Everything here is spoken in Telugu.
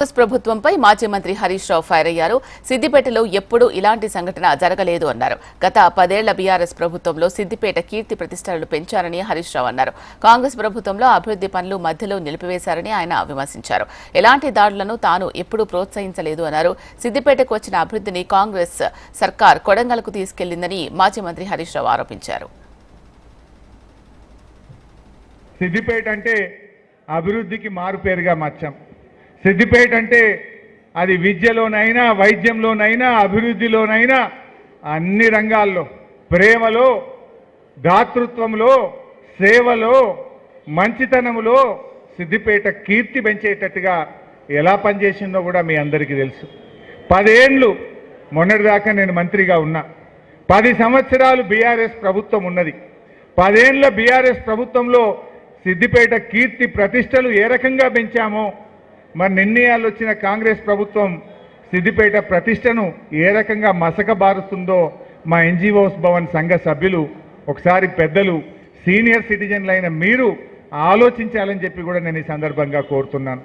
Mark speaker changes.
Speaker 1: కాంగ్రెస్ ప్రభుత్వంపై మాజీ మంత్రి హరీష్ రావు ఫైర్ అయ్యారు. సిద్దిపేటలో ఎప్పుడూ ఇలాంటి సంఘటన జరగలేదు అన్నారు. గత పదేళ్ళ బీఆర్ఎస్ ప్రభుత్వంలో సిద్దిపేట కీర్తి ప్రతిష్టలు పెంచారని హరీష్ రావు అన్నారు. కాంగ్రెస్ ప్రభుత్వంలో అభివృద్ధి పనులు మధ్యలో నిలిపివేశారని ఆయన విమర్శించారు. ఎలాంటి దాడులను తాను ఎప్పుడూ ప్రోత్సహించలేదు అన్నారు. సిద్దిపేటకు వచ్చిన అభివృద్ధిని కాంగ్రెస్ సర్కార్ కొడంగల్కు తీసుకెళ్ళిందని మాజీ మంత్రి హరీష్ రావు ఆరోపించారు.
Speaker 2: సిద్దిపేట అంటే అభివృద్ధికి మారుపేరుగా మార్చాం సిద్దిపేట అంటే అది విద్యలోనైనా వైద్యంలోనైనా అభివృద్ధిలోనైనా అన్ని రంగాల్లో ప్రేమలో దాతృత్వంలో సేవలో మంచితనములో సిద్దిపేట కీర్తి పెంచేటట్టుగా ఎలా పనిచేసిందో కూడా మీ అందరికీ తెలుసు. పదేండ్లు మొన్నటిదాకా నేను మంత్రిగా ఉన్నా. పది సంవత్సరాలు బీఆర్ఎస్ ప్రభుత్వం ఉన్నది. పదేండ్ల బీఆర్ఎస్ ప్రభుత్వంలో సిద్దిపేట కీర్తి ప్రతిష్టలు ఏ రకంగా పెంచామో మరి నిర్ణయాలు వచ్చిన కాంగ్రెస్ ప్రభుత్వం సిద్దిపేట ప్రతిష్టను ఏ రకంగా మసకబారుస్తుందో మా ఎన్జిఓస్ భవన్ సంఘ సభ్యులు ఒకసారి పెద్దలు సీనియర్ సిటిజన్లైన మీరు ఆలోచించాలని చెప్పి కూడా నేను ఈ సందర్భంగా కోరుతున్నాను.